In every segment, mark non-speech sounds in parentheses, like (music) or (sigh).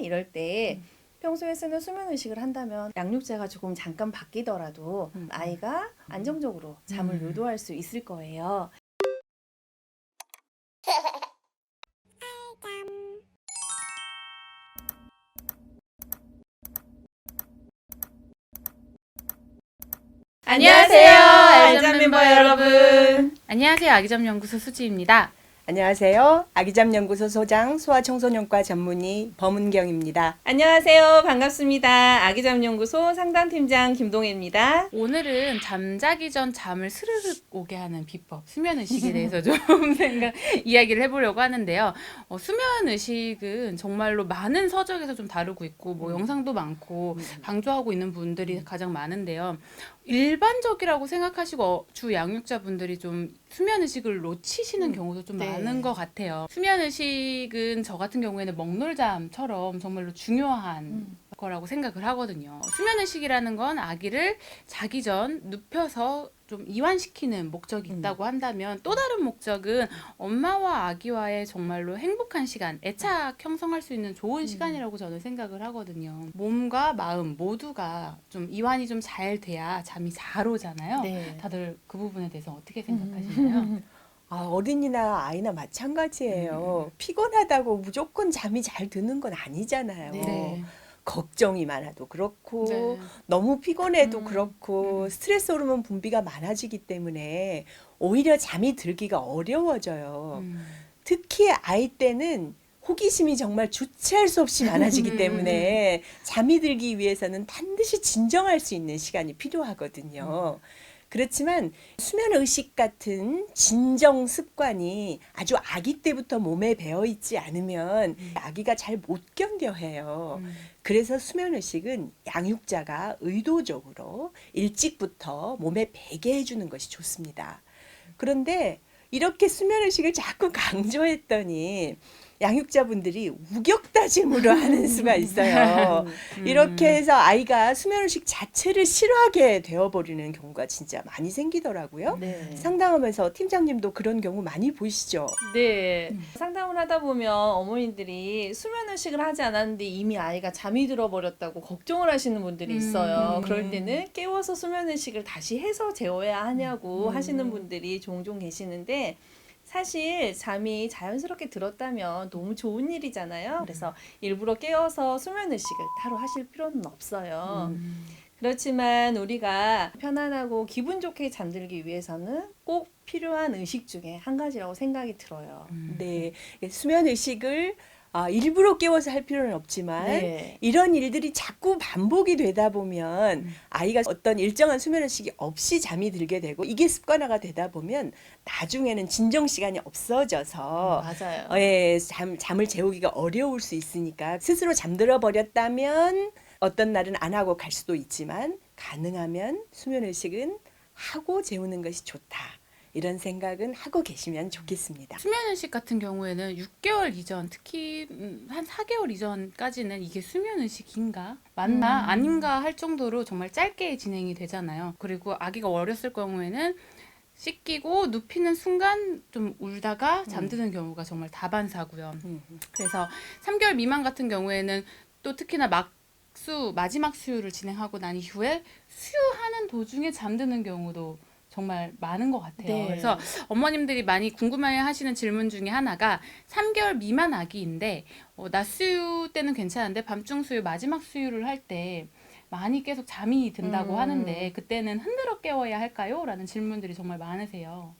이럴 때 평소에 쓰는 수면 의식을 한다면 양육자가 조금 잠깐 바뀌더라도 음. 아이가 안정적으로 잠을 음. 유도할 수 있을 거예요. 안녕하세요, 알잠 멤버 여러분. 안녕하세요. 아기점 연구소 수지입니다. 안녕하세요. 아기잠 연구소 소장 소아청소년과 전문의 범은경입니다. 안녕하세요. 반갑습니다. 아기잠연구소 상담팀장 김동혜입니다. 오늘은 잠자기 전 잠을 스르륵 오게 하는 비법, 수면 의식에 대해서 좀 (laughs) 생각 이야기를 해보려고 하는데요. 어, 수면 의식은 정말로 많은 서적에서 좀 다루고 있고, 뭐 영상도 많고 강조하고 있는 분들이 가장 많은데요. 일반적이라고 생각하시고 어, 주 양육자분들이 좀 수면 의식을 놓치시는 경우도 좀 네. 많은 것 같아요. 수면 의식은 저 같은 경우에는 먹놀잠처럼 정말로 중요한 거라고 생각을 하거든요. 수면 의식이라는 건 아기를 자기 전 눕혀서 좀 이완시키는 목적이 음. 있다고 한다면 또 다른 목적은 엄마와 아기와의 정말로 행복한 시간, 애착 형성할 수 있는 좋은 시간이라고 저는 생각을 하거든요. 몸과 마음 모두가 좀 이완이 좀 잘 돼야 잠이 잘 오잖아요. 네. 다들 그 부분에 대해서 어떻게 생각하시나요? 아, 어린이나 아이나 마찬가지예요. 음. 피곤하다고 무조건 잠이 잘 드는 건 아니잖아요. 네. 걱정이 많아도 그렇고 네. 너무 피곤해도 음, 그렇고 음. 스트레스 호르몬 분비가 많아지기 때문에 오히려 잠이 들기가 어려워져요. 음. 특히 아이 때는 호기심이 정말 주체할 수 없이 많아지기 음. 때문에 잠이 들기 위해서는 반드시 진정할 수 있는 시간이 필요하거든요. 그렇지만 수면 의식 같은 진정 습관이 아주 아기 때부터 몸에 배어 있지 않으면 아기가 잘 못 견뎌 해요. 음. 그래서 수면 의식은 양육자가 의도적으로 일찍부터 몸에 배게 해주는 것이 좋습니다. 그런데 이렇게 수면 의식을 자꾸 (laughs) 강조했더니 양육자분들이 우격다짐으로 하는 수가 있어요. 음. 이렇게 해서 아이가 수면 의식 자체를 싫어하게 되어버리는 경우가 진짜 많이 생기더라고요. 네. 상담하면서 팀장님도 그런 경우 많이 보시죠. 네. 음. 상담을 하다 보면 어머님들이 수면 의식을 하지 않았는데 이미 아이가 잠이 들어버렸다고 걱정을 하시는 분들이 있어요. 음. 그럴 때는 깨워서 수면 의식을 다시 해서 재워야 하냐고 음. 하시는 분들이 종종 계시는데 사실 잠이 자연스럽게 들었다면 너무 좋은 일이잖아요. 그래서 일부러 깨워서 수면 의식을 따로 하실 필요는 없어요. 음. 그렇지만 우리가 편안하고 기분 좋게 잠들기 위해서는 꼭 필요한 의식 중에 한 가지라고 생각이 들어요. 음. 네, 수면 의식을 아, 일부러 깨워서 할 필요는 없지만 네. 이런 일들이 자꾸 반복이 되다 보면 음. 아이가 어떤 일정한 수면 의식이 없이 잠이 들게 되고 이게 습관화가 되다 보면 나중에는 진정 시간이 없어져서 맞아요. 어, 예, 잠, 잠을 재우기가 어려울 수 있으니까 스스로 잠들어 버렸다면 어떤 날은 안 하고 갈 수도 있지만 가능하면 수면 의식은 하고 재우는 것이 좋다. 이런 생각은 하고 계시면 좋겠습니다. 수면 의식 같은 경우에는 6개월 이전, 특히 음, 한 4개월 이전까지는 이게 수면 의식인가? 맞나? 음. 아닌가 할 정도로 정말 짧게 진행이 되잖아요. 그리고 아기가 어렸을 경우에는 씻기고 눕히는 순간 좀 울다가 잠드는 경우가 정말 다반사고요. 음. 그래서 3개월 미만 같은 경우에는 또 특히나 막 수 마지막 수유를 진행하고 난 이후에 수유하는 도중에 잠드는 경우도 정말 많은 것 같아요. 네. 그래서 어머님들이 많이 궁금해 하시는 질문 중에 하나가 3개월 미만 아기인데 어, 낮 수유 때는 괜찮은데 밤중 수유 마지막 수유를 할 때 많이 계속 잠이 든다고 음. 하는데 그때는 흔들어 깨워야 할까요? 라는 질문들이 정말 많으세요.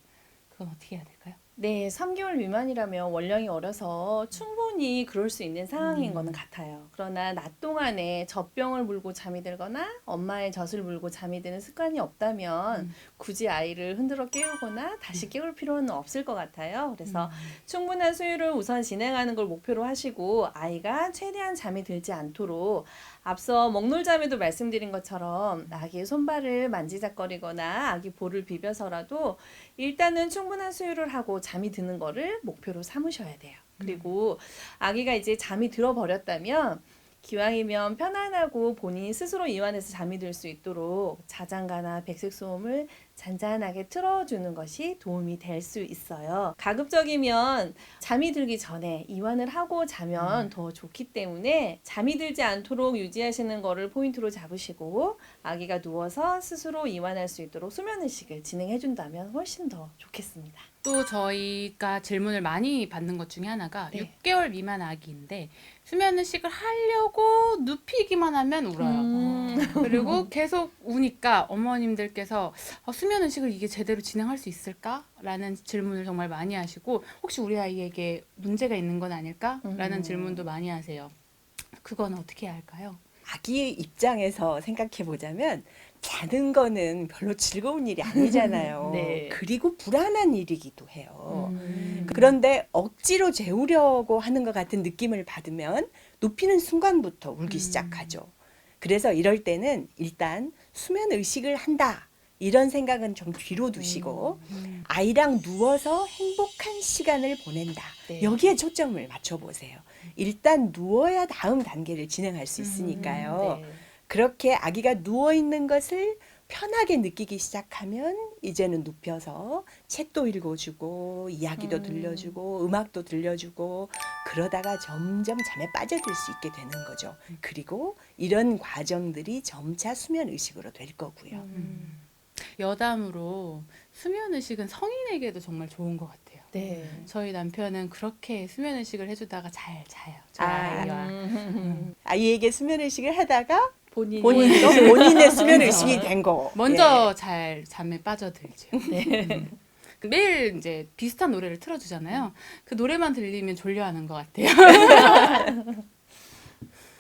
그건 어떻게 해야 될까요? 네, 3개월 미만이라면 원령이 어려서 충분히 그럴 수 있는 상황인 음. 거는 같아요. 그러나 낮 동안에 젖병을 물고 잠이 들거나 엄마의 젖을 물고 잠이 드는 습관이 없다면 음. 굳이 아이를 흔들어 깨우거나 다시 깨울 필요는 없을 것 같아요. 그래서 음. 충분한 수유를 우선 진행하는 걸 목표로 하시고 아이가 최대한 잠이 들지 않도록 앞서 먹놀잠에도 말씀드린 것처럼 아기의 손발을 만지작거리거나 아기 볼을 비벼서라도 일단은 충분한 수유를 하고 잠이 드는 거를 목표로 삼으셔야 돼요. 그리고 아기가 이제 잠이 들어버렸다면 기왕이면 편안하고 본인이 스스로 이완해서 잠이 들 수 있도록 자장가나 백색 소음을 잔잔하게 틀어주는 것이 도움이 될 수 있어요. 가급적이면 잠이 들기 전에 이완을 하고 자면 더 좋기 때문에 잠이 들지 않도록 유지하시는 거를 포인트로 잡으시고 아기가 누워서 스스로 이완할 수 있도록 수면 의식을 진행해 준다면 훨씬 더 좋겠습니다. 또 저희가 질문을 많이 받는 것 중에 하나가 네. 6개월 미만 아기인데 수면 의식을 하려고 눕히기만 하면 울어요. 음. 그리고 계속 우니까 어머님들께서 어, 수면 의식을 이게 제대로 진행할 수 있을까? 라는 질문을 정말 많이 하시고 혹시 우리 아이에게 문제가 있는 건 아닐까? 라는 음. 질문도 많이 하세요. 그건 어떻게 해야 할까요? 아기 입장에서 생각해 보자면 자는 거는 별로 즐거운 일이 아니잖아요. (laughs) 네. 그리고 불안한 일이기도 해요. 음. 그런데 억지로 재우려고 하는 것 같은 느낌을 받으면 눕히는 순간부터 울기 음. 시작하죠. 그래서 이럴 때는 일단 수면 의식을 한다. 이런 생각은 좀 뒤로 두시고 음. 아이랑 누워서 행복한 시간을 보낸다. 네. 여기에 초점을 맞춰 보세요. 일단 누워야 다음 단계를 진행할 수 있으니까요. 네. 그렇게 아기가 누워 있는 것을 편하게 느끼기 시작하면 이제는 눕혀서 책도 읽어주고 이야기도 음. 들려주고 음악도 들려주고 그러다가 점점 잠에 빠져들 수 있게 되는 거죠. 그리고 이런 과정들이 점차 수면 의식으로 될 거고요. 음. 여담으로 수면 의식은 성인에게도 정말 좋은 것 같아요. 네. 저희 남편은 그렇게 수면 의식을 해주다가 잘 자요. 아, 아이와. 음. 아이에게 수면 의식을 하다가 본인이 본인도 본인의 (laughs) 수면 의식이 된 거. 먼저 잘 잠에 빠져들죠. (laughs) 네. 음. 매일 이제 비슷한 노래를 틀어주잖아요. 그 노래만 들리면 졸려하는 것 같아요. (laughs)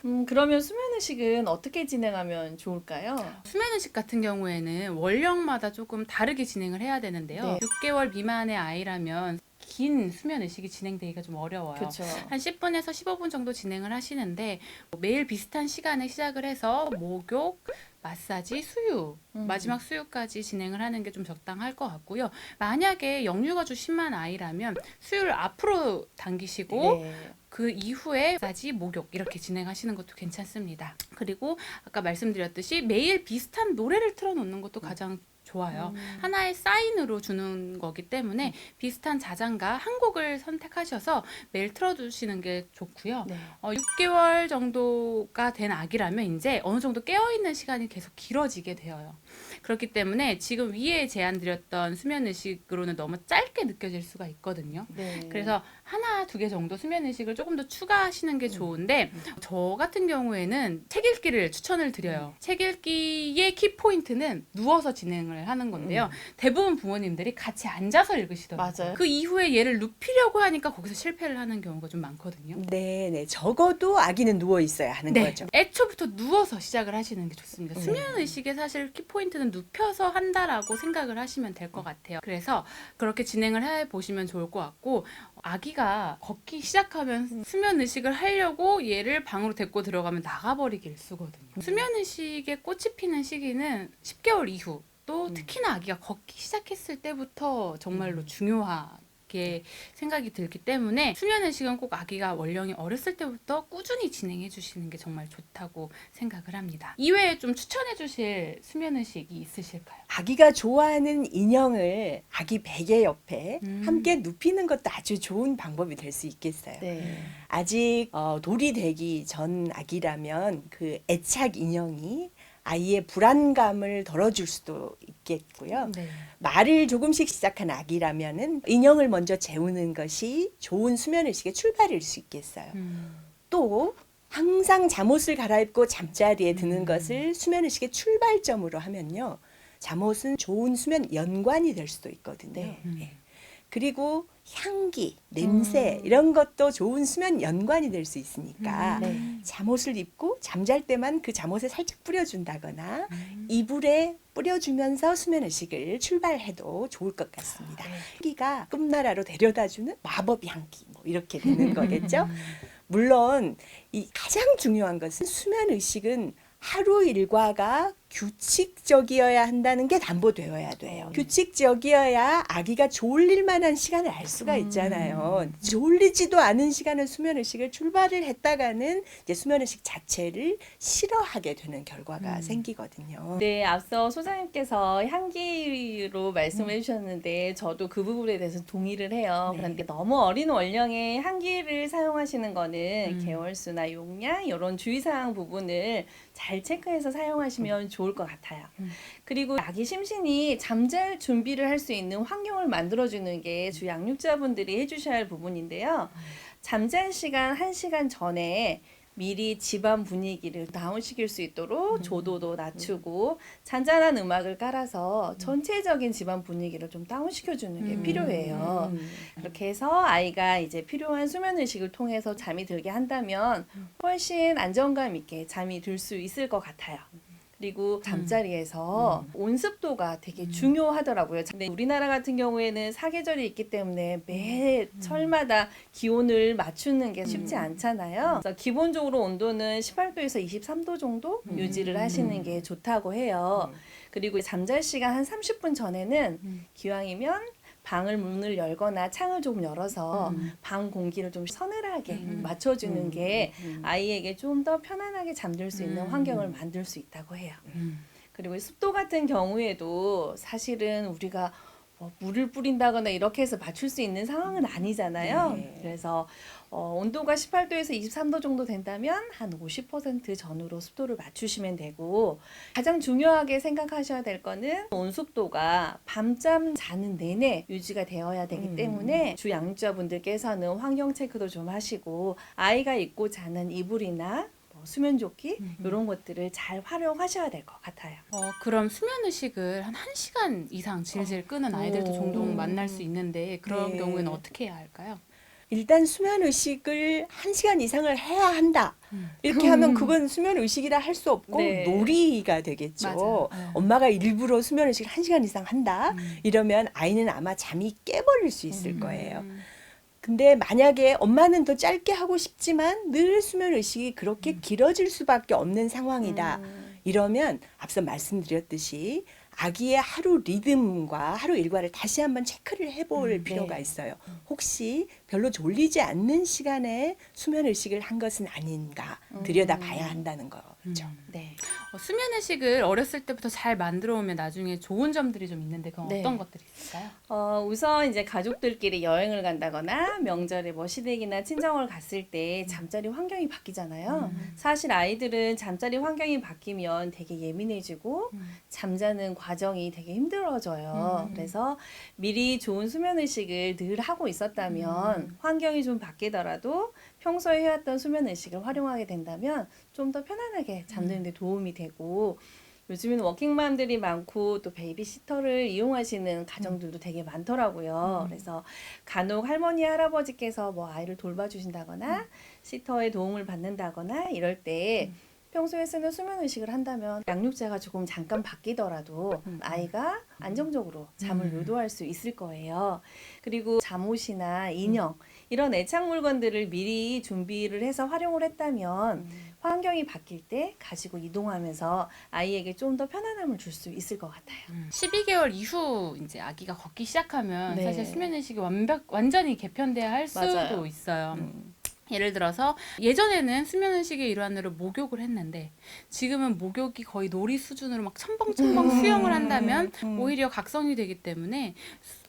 음, 그러면 수면 의식은 어떻게 진행하면 좋을까요? 수면 의식 같은 경우에는 원령마다 조금 다르게 진행을 해야 되는데요. 네. 6개월 미만의 아이라면 긴 수면 의식이 진행되기가 좀 어려워요. 그렇죠. 한 10분에서 15분 정도 진행을 하시는데 뭐 매일 비슷한 시간에 시작을 해서 목욕, 마사지, 수유, 음. 마지막 수유까지 진행을 하는 게 좀 적당할 것 같고요. 만약에 역류가주 심한 아이라면 수유를 앞으로 당기시고 네. 그 이후에 마사지, 목욕 이렇게 진행하시는 것도 괜찮습니다. 그리고 아까 말씀드렸듯이 매일 비슷한 노래를 틀어놓는 것도 가장 좋아요. 음. 하나의 사인으로 주는 거기 때문에 비슷한 자장가 한 곡을 선택하셔서 매일 틀어두시는 게 좋고요. 네. 어, 6개월 정도가 된 아기라면 이제 어느 정도 깨어있는 시간이 계속 길어지게 되어요. 그렇기 때문에 지금 위에 제안드렸던 수면 의식으로는 너무 짧게 느껴질 수가 있거든요. 네. 그래서 하나 두 개 정도 수면 의식을 조금 더 추가하시는 게 좋은데 저 같은 경우에는 책 읽기를 추천을 드려요. 책 읽기의 키 포인트는 누워서 진행을 하는 건데요. 대부분 부모님들이 같이 앉아서 읽으시더라고요. 맞아요. 그 이후에 얘를 눕히려고 하니까 거기서 실패를 하는 경우가 좀 많거든요. 네, 네. 적어도 아기는 누워 있어야 하는 네, 거죠. 애초부터 누워서 시작을 하시는 게 좋습니다. 음. 수면 의식의 사실 키 포인트는 눕혀서 한다라고 생각을 하시면 될 것 같아요. 그래서 그렇게 진행을 해 보시면 좋을 것 같고 아기가 걷기 시작하면 수면 의식을 하려고 얘를 방으로 데리고 들어가면 나가버리기 일수거든요. 수면 의식의 꽃이 피는 시기는 10개월 이후 또 특히나 아기가 걷기 시작했을 때부터 정말로 중요하게 생각이 들기 때문에 수면 의식은 꼭 아기가 원령이 어렸을 때부터 꾸준히 진행해 주시는 게 정말 좋다고 생각을 합니다. 이외에 좀 추천해 주실 수면 의식이 있으실까요? 아기가 좋아하는 인형을 아기 베개 옆에 음. 함께 눕히는 것도 아주 좋은 방법이 될 수 있겠어요. 네. 아직 어, 돌이 되기 전 아기라면 그 애착 인형이 아이의 불안감을 덜어줄 수도 있겠고요. 네. 말을 조금씩 시작한 아기라면은 인형을 먼저 재우는 것이 좋은 수면 의식의 출발일 수 있겠어요. 음. 또 항상 잠옷을 갈아입고 잠자리에 드는 음. 것을 수면 의식의 출발점으로 하면요. 잠옷은 좋은 수면 연관이 될 수도 있거든요. 네. 음. 예. 그리고 향기, 냄새 음. 이런 것도 좋은 수면 연관이 될 수 있으니까 네. 잠옷을 입고 잠잘 때만 그 잠옷에 살짝 뿌려준다거나 음. 이불에 뿌려주면서 수면 의식을 출발해도 좋을 것 같습니다. 네. 향기가 꿈나라로 데려다주는 마법 향기 뭐 이렇게 되는 (laughs) 거겠죠. 음. 물론 이 가장 중요한 것은 수면 의식은 하루 일과가 규칙적이어야 한다는 게 담보되어야 돼요. 규칙적이어야 아기가 졸릴 만한 시간을 알 수가 있잖아요. 졸리지도 않은 시간에 수면 의식을 출발을 했다가는 이제 수면 의식 자체를 싫어하게 되는 결과가 생기거든요. 네, 앞서 소장님께서 향기로 말씀해 주셨는데 저도 그 부분에 대해서 동의를 해요. 네. 그런데 너무 어린 원령의 향기를 사용하시는 거는 음. 개월수나 용량 이런 주의사항 부분을 잘 체크해서 사용하시면 좋을 것 같아요. 음. 그리고 아기 심신이 잠잘 준비를 할 수 있는 환경을 만들어주는 게 주 양육자분들이 해주셔야 할 부분인데요. 잠잘 시간 1시간 전에 미리 집안 분위기를 다운시킬 수 있도록 조도도 낮추고 잔잔한 음악을 깔아서 전체적인 집안 분위기를 좀 다운시켜주는 게 음. 필요해요. 음. 그렇게 해서 아이가 이제 필요한 수면 의식을 통해서 잠이 들게 한다면 훨씬 안정감 있게 잠이 들 수 있을 것 같아요. 그리고 잠자리에서 온습도가 되게 중요하더라고요. 근데 우리나라 같은 경우에는 사계절이 있기 때문에 매 철마다 기온을 맞추는 게 쉽지 않잖아요. 그래서 기본적으로 온도는 18도에서 23도 정도 유지를 하시는 게 좋다고 해요. 그리고 잠잘 시간 한 30분 전에는 음. 기왕이면 방을 문을 열거나 창을 좀 열어서 음. 방 공기를 좀 서늘하게 음. 맞춰주는 게 음. 아이에게 좀 더 편안하게 잠들 수 있는 음. 환경을 만들 수 있다고 해요. 음. 그리고 습도 같은 경우에도 사실은 우리가 뭐 물을 뿌린다거나 이렇게 해서 맞출 수 있는 상황은 아니잖아요. 네. 그래서 어, 온도가 18도에서 23도 정도 된다면 한 50% 전후로 습도를 맞추시면 되고 가장 중요하게 생각하셔야 될 거는 온습도가 밤잠 자는 내내 유지가 되어야 되기 음. 때문에 주 양육자분들께서는 환경 체크도 좀 하시고 아이가 입고 자는 이불이나 뭐 수면 조끼 이런 것들을 잘 활용하셔야 될 것 같아요. 어, 그럼 수면 의식을 한 1시간 이상 질질 끄는 아이들도 오. 종종 만날 수 있는데 그런 네. 경우에는 어떻게 해야 할까요? 일단 수면 의식을 한 시간 이상을 해야 한다. 음. 이렇게 하면 그건 수면 의식이라 할 수 없고 네. 놀이가 되겠죠. 맞아요. 네. 엄마가 일부러 수면 의식을 한 시간 이상 한다. 음. 이러면 아이는 아마 잠이 깨버릴 수 있을 거예요. 음. 근데 만약에 엄마는 더 짧게 하고 싶지만 늘 수면 의식이 그렇게 길어질 수밖에 없는 상황이다. 음. 이러면 앞서 말씀드렸듯이 아기의 하루 리듬과 하루 일과를 다시 한번 체크를 해볼 음, 필요가 네. 있어요. 혹시 별로 졸리지 않는 시간에 수면 의식을 한 것은 아닌가 들여다 봐야 한다는 거죠. 음. 네. 어, 수면 의식을 어렸을 때부터 잘 만들어 오면 나중에 좋은 점들이 좀 있는데 그건 네. 어떤 것들이 있을까요? 어, 우선 이제 가족들끼리 여행을 간다거나 명절에 뭐 시댁이나 친정을 갔을 때 잠자리 환경이 바뀌잖아요. 음. 사실 아이들은 잠자리 환경이 바뀌면 되게 예민해지고 음. 잠자는 과정이 되게 힘들어져요. 음. 그래서 미리 좋은 수면 의식을 늘 하고 있었다면 환경이 좀 바뀌더라도 평소에 해왔던 수면 의식을 활용하게 된다면 좀 더 편안하게 잠드는 데 도움이 되고 요즘에는 워킹맘들이 많고 또 베이비시터를 이용하시는 가정들도 되게 많더라고요. 그래서 간혹 할머니 할아버지께서 뭐 아이를 돌봐주신다거나 시터의 도움을 받는다거나 이럴 때 평소에 쓰는 수면 의식을 한다면 양육자가 조금 잠깐 바뀌더라도 아이가 안정적으로 잠을 음. 유도할 수 있을 거예요. 그리고 잠옷이나 인형 이런 애착 물건들을 미리 준비를 해서 활용을 했다면 환경이 바뀔 때 가지고 이동하면서 아이에게 좀 더 편안함을 줄 수 있을 것 같아요. 12개월 이후 이제 아기가 걷기 시작하면 네. 사실 수면 의식이 완벽 완전히 개편돼야 할 수도 맞아요. 있어요. 음. 예를 들어서 예전에는 수면 의식의 일환으로 목욕을 했는데 지금은 목욕이 거의 놀이 수준으로 막 첨벙첨벙 음. 수영을 한다면 음. 오히려 각성이 되기 때문에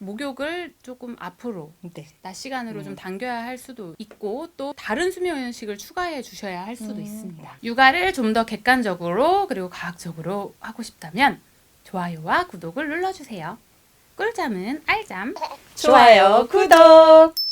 목욕을 조금 앞으로 네. 낮 시간으로 좀 음. 당겨야 할 수도 있고 또 다른 수면 의식을 추가해 주셔야 할 수도 음. 있습니다. 육아를 좀 더 객관적으로 그리고 과학적으로 하고 싶다면 좋아요와 구독을 눌러주세요. 꿀잠은 알잠. 좋아요, 구독!